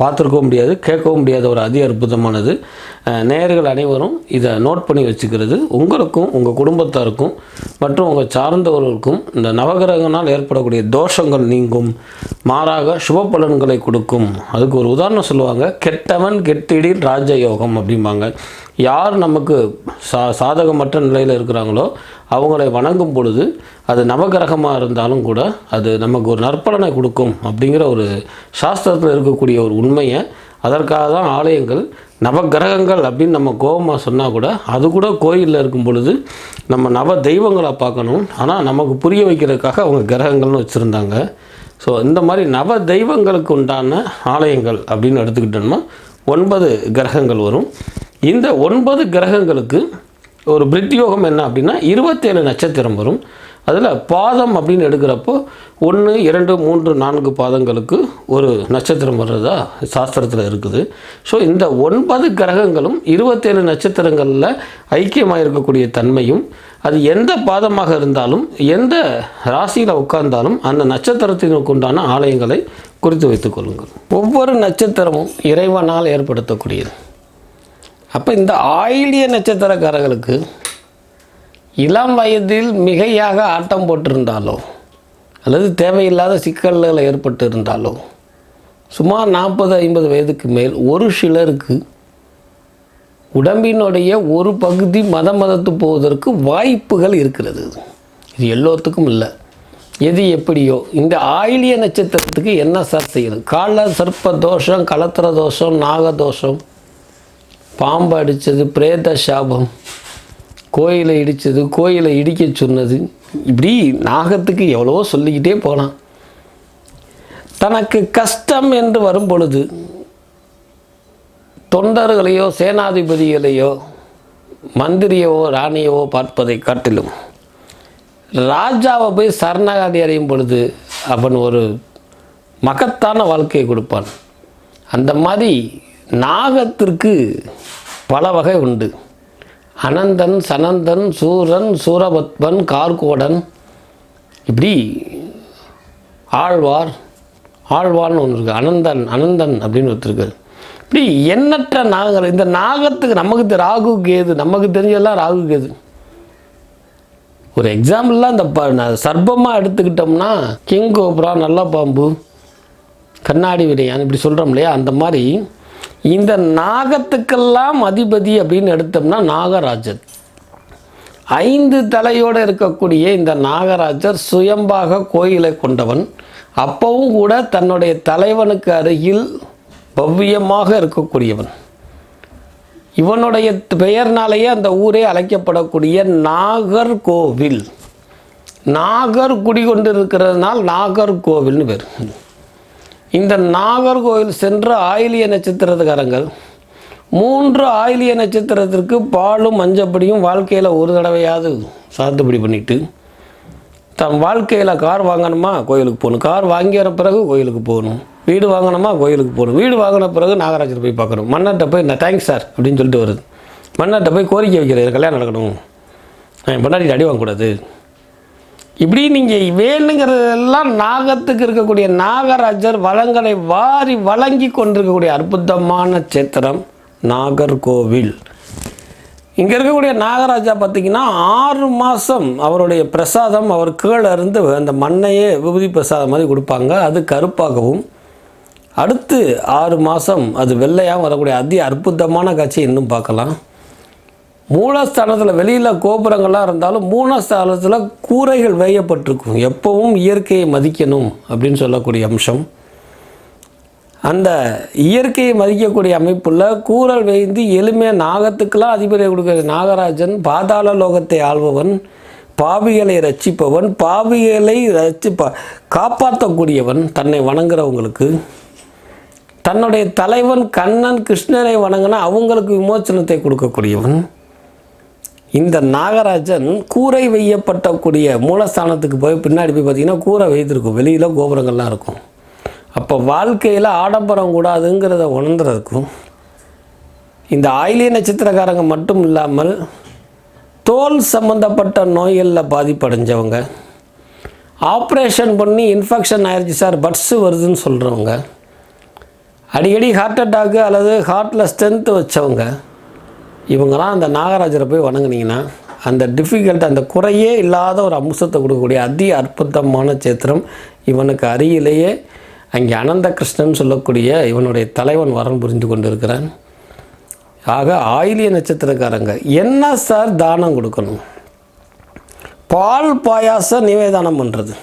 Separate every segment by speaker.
Speaker 1: பார்த்துருக்கவும் முடியாது கேட்கவும் முடியாத ஒரு அதி அற்புதமானது. நேயர்கள் அனைவரும் இதை நோட் பண்ணி வச்சுக்கிறது. உங்களுக்கும் உங்கள் குடும்பத்தாருக்கும் மற்றும் உங்கள் சார்ந்தவர்களுக்கும் இந்த நவகிரகனால் ஏற்படக்கூடிய தோஷங்கள் நீங்கும். மாறாக சுப பலன்களை கொடுக்கும். அதுக்கு ஒரு உதாரணம் சொல்லுவாங்க கெட்டவன் கெட்டிடின் ராஜயோகம் அப்படிம்பாங்க. யார் நமக்கு சா சாதகமற்ற நிலையில் இருக்கிறாங்களோ அவங்களை வணங்கும் பொழுது அது நவகிரகமாக இருந்தாலும் கூட அது நமக்கு ஒரு நற்பலனை கொடுக்கும் அப்படிங்கிற ஒரு சாஸ்திரத்தில் இருக்கக்கூடிய ஒரு உண்மையை அதற்காக தான் ஆலயங்கள் நவகிரகங்கள் அப்படின்னு நம்ம கோபமாக சொன்னால் கூட அது கூட கோயிலில் இருக்கும் பொழுது நம்ம நவ தெய்வங்களை பார்க்கணும். ஆனால் நமக்கு புரிய வைக்கிறதுக்காக அவங்க கிரகங்கள்னு வச்சுருந்தாங்க. ஸோ இந்த மாதிரி நவ தெய்வங்களுக்கு உண்டான ஆலயங்கள் அப்படின்னு எடுத்துக்கிட்டோம்னா ஒன்பது கிரகங்கள் வரும். இந்த ஒன்பது கிரகங்களுக்கு ஒரு பிரித்யோகம் என்ன அப்படின்னா இருபத்தேழு நட்சத்திரம் வரும். அதில் பாதம் அப்படின்னு எடுக்கிறப்போ ஒன்று இரண்டு மூன்று நான்கு பாதங்களுக்கு ஒரு நட்சத்திரம் வர்றதா சாஸ்திரத்தில் இருக்குது. ஸோ இந்த ஒன்பது கிரகங்களும் இருபத்தேழு நட்சத்திரங்களில் ஐக்கியமாக இருக்கக்கூடிய தன்மையும் அது எந்த பாதமாக இருந்தாலும் எந்த ராசியில் உட்கார்ந்தாலும் அந்த நட்சத்திரத்தினுக்கு உண்டான ஆலயங்களை குறித்து வைத்துக் கொள்ளுங்கள். ஒவ்வொரு நட்சத்திரமும் இறைவனால் ஏற்படுத்தக்கூடியது. அப்போ இந்த ஆயிலிய நட்சத்திரக்காரர்களுக்கு இளம் வயதில் மிகையாக ஆட்டம் போட்டிருந்தாலோ அல்லது தேவையில்லாத சிக்கல்கள் ஏற்பட்டு இருந்தாலோ சுமார் நாற்பது ஐம்பது வயதுக்கு மேல் ஒரு சிலருக்கு உடம்பினுடைய ஒரு பகுதி மத மதத்து போவதற்கு வாய்ப்புகள் இருக்கிறது. இது எல்லோத்துக்கும் இல்லை. எது எப்படியோ இந்த ஆயிலிய நட்சத்திரத்துக்கு என்ன சார் செய்யணும் கால சர்ப்ப தோஷம் கலத்திர தோஷம் நாக தோஷம் பாம்பு அடித்தது பிரேத சாபம். கோயிலை இடித்தது கோயிலை இடிக்க சொன்னது. இப்படி நாகத்துக்கு எவ்வளவோ சொல்லிக்கிட்டே போகலாம் தனக்கு கஷ்டம் என்று வரும் பொழுது தொண்டர்களையோ சேனாதிபதிகளையோ மந்திரியவோ ராணியவோ பார்ப்பதை காட்டிலும் ராஜாவை போய் சரணாகதி அடையும் பொழுது அவன் ஒரு மகத்தான வாழ்க்கையை கொடுப்பான். அந்த மாதிரி நாகத்திற்கு பல வகை உண்டு. அனந்தன் சனந்தன் சூரன் சூரபத்மன் கார்கோடன். இப்படி ஆழ்வார் ஆழ்வார்னு ஒன்று இருக்குது அனந்தன் அனந்தன் அப்படின்னு ஒருத்தருக்கு இப்படி எண்ணற்ற நாகங்கள் இந்த நாகத்துக்கு நமக்கு ராகு கேது நமக்கு தெரிஞ்சதெல்லாம் ராகு கேது. ஒரு எக்ஸாம்பிள்லாம் இந்த ப சர்ப்பமாக எடுத்துக்கிட்டோம்னா கிங் கோப்ரா நல்ல பாம்பு கண்ணாடி விடையான் இப்படி சொல்கிறோம் இல்லையா? அந்த மாதிரி இந்த நாகத்துக்கெல்லாம் அதிபதி அப்படின்னு எடுத்தோம்னா நாகராஜர் ஐந்து தலையோடு இருக்கக்கூடிய இந்த நாகராஜர் சுயம்பாக கோயிலை கொண்டவன். அப்பவும் கூட தன்னுடைய தலைவனுக்கு அருகில் பவ்யமாக இருக்கக்கூடியவன். இவனுடைய பெயர்னாலேயே அந்த ஊரே அழைக்கப்படக்கூடிய நாகர்கோவில். நாகர் குடிகொண்டிருக்கிறதுனால் நாகர்கோவில்னு பேர். இந்த நாகர்கோவில் சென்ற ஆயிலிய நட்சத்திரத்துக்காரங்கள் மூன்று ஆயிலிய நட்சத்திரத்திற்கு பாலும் மஞ்சப்படியும் வாழ்க்கையில் ஒரு தடவையாவது சாத்துப்படி பண்ணிட்டு தன் வாழ்க்கையில் கார் வாங்கணுமா கோயிலுக்கு போகணும். கார் வாங்கிற பிறகு கோயிலுக்கு போகணும். வீடு வாங்கணுமா கோயிலுக்கு போகணும். வீடு வாங்கின பிறகு நாகராஜர் போய் பார்க்கணும். மன்னர்கிட்ட போய் நான் தேங்க்ஸ் சார் அப்படின்னு சொல்லிட்டு வருது. மன்னர்கிட்ட போய் கோரிக்கை வைக்கிறது கல்யாணம் நடக்கணும். என் பொண்டாட்டி அடி வாங்கக்கூடாது. இப்படி நீங்கள் வேணுங்கிறதெல்லாம் நாகத்துக்கு இருக்கக்கூடிய நாகராஜர் வளங்களை வாரி வழங்கி கொண்டிருக்கக்கூடிய அற்புதமான சேத்திரம் நாகர்கோவில். இங்கே இருக்கக்கூடிய நாகராஜா பார்த்தீங்கன்னா ஆறு மாதம் அவருடைய பிரசாதம் அவர் கீழே இருந்து அந்த மண்ணையே விபூதி பிரசாதம் மாதிரி கொடுப்பாங்க. அது கருப்பாகவும் அடுத்து ஆறு மாதம் அது வெள்ளையாக வரக்கூடிய அதி அற்புதமான காட்சியை இன்னும் பார்க்கலாம். மூலஸ்தானத்தில் வெளியில் கோபுரங்கள்லாம் இருந்தாலும் மூலஸ்தானத்தில் கூரைகள் வேயப்பட்டிருக்கும். எப்பவும் இயற்கையை மதிக்கணும் அப்படின்னு சொல்லக்கூடிய அம்சம். அந்த இயற்கையை மதிக்கக்கூடிய அமைப்புள்ள கூரல் வேய்ந்து எளிமையாக நாகத்துக்கெல்லாம் அதிபதியை கொடுக்குற நாகராஜன் பாதாள லோகத்தை ஆள்பவன் பாவிகளை ரட்சிப்பவன் பாவிகளை ரட்சிப்ப காப்பாற்றக்கூடியவன் தன்னை வணங்குறவங்களுக்கு. தன்னுடைய தலைவன் கண்ணன் கிருஷ்ணனை வணங்கினா அவங்களுக்கு விமோச்சனத்தை கொடுக்கக்கூடியவன். இந்த நாகராஜன் கூரை வெய்யப்பட்டக்கூடிய மூலஸ்தானத்துக்கு போய் பின்னாடி போய் பார்த்தீங்கன்னா கூரை வைத்திருக்கும் வெளியில் கோபுரங்கள்லாம் இருக்கும். அப்போ வாழ்க்கையில் ஆடம்பரம் கூடாதுங்கிறத உணர்ந்துறதுக்கும் இந்த ஆயிலிய நட்சத்திரக்காரங்க மட்டும் இல்லாமல் தோல் சம்மந்தப்பட்ட நோய்களில் பாதிப்படைஞ்சவங்க ஆப்ரேஷன் பண்ணி இன்ஃபெக்ஷன் ஆயிடுச்சு சார் பட்ஸு வருதுன்னு சொல்கிறவங்க அடிக்கடி ஹார்ட் அட்டாக்கு அல்லது ஹார்ட்டில் ஸ்ட்ரென்த்து வச்சவங்க இவங்கெல்லாம் அந்த நாகராஜரை போய் வணங்குனீங்கன்னா அந்த டிஃபிகல்ட் அந்த குறையே இல்லாத ஒரு அம்சத்தை கொடுக்கக்கூடிய அதி அற்புதமான சேத்திரம் இவனுக்கு அருகிலேயே அங்கே அனந்த கிருஷ்ணன் சொல்லக்கூடிய இவனுடைய தலைவன் வரம் புரிந்து கொண்டிருக்கிறான். ஆக ஆயிலிய நட்சத்திரக்காரங்க என்ன சார் தானம் கொடுக்கணும்? பால் பாயாசம் நிவேதானம் பண்ணுறது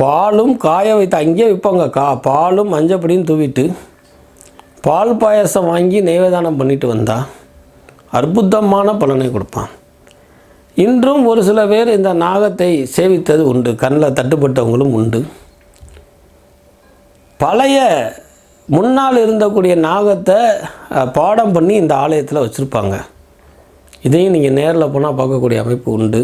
Speaker 1: பாலும் காய வைத்து அங்கேயே விற்பாங்க. கா பாலும் மஞ்சப்படியும் தூவிட்டு பால் பாயாசம் வாங்கி நைவேதானம் பண்ணிட்டு வந்தா அற்புதமான பலனை கொடுப்பான். இன்றும் ஒரு சில பேர் இந்த நாகத்தை சேவித்தது உண்டு. கண்ணில் தட்டுப்பட்டவங்களும் உண்டு. பழைய முன்னால் இருந்தக்கூடிய நாகத்தை பாடம் பண்ணி இந்த ஆலயத்தில் வச்சுருப்பாங்க. இதையும் நீங்கள் நேரில் போனால் பார்க்கக்கூடிய அமைப்பு உண்டு.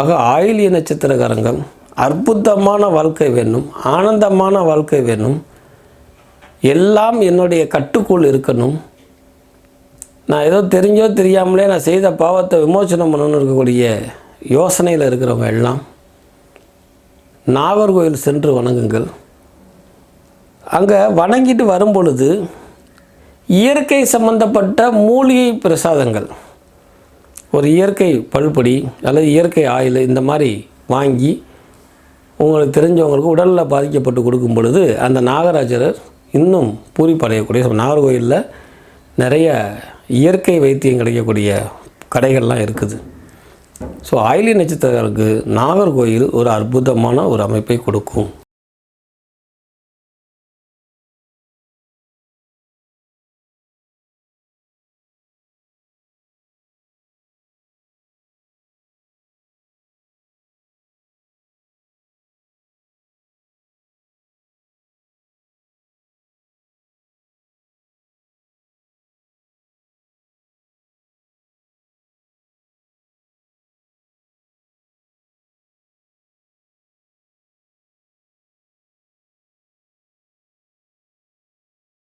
Speaker 1: ஆக ஆயிலிய நட்சத்திரக்காரங்கள் அற்புதமான வாழ்க்கை வேணும் ஆனந்தமான வாழ்க்கை வேணும். எல்லாம் என்னுடைய கட்டுக்குள் இருக்கணும். நான் ஏதோ தெரிஞ்சோ தெரியாமலே நான் செய்த பாவத்தை விமோசனம் பண்ணணும்னு இருக்கக்கூடிய யோசனையில் இருக்கிறவங்க எல்லாம் நாகர்கோயில் சென்று வணங்குங்கள். அங்கே வணங்கிட்டு வரும் பொழுது இயற்கை சம்பந்தப்பட்ட மூலிகை பிரசாதங்கள் ஒரு இயற்கை பல்படி அல்லது இயற்கை ஆயில் இந்த மாதிரி வாங்கி உங்களுக்கு தெரிஞ்சவங்களுக்கு உடலில் பாதிக்கப்பட்டு கொடுக்கும் பொழுது அந்த நாகராஜரர் இன்னும் பூரிப்படையக்கூடிய நாகர்கோயிலில் நிறைய இயற்கை வைத்தியம் கிடைக்கக்கூடிய கடைகள்லாம் இருக்குது. ஸோ ஆயிலி நட்சத்திரங்களுக்கு நாகர்கோயில் ஒரு அற்புதமான ஒரு அமைப்பை கொடுக்கும்.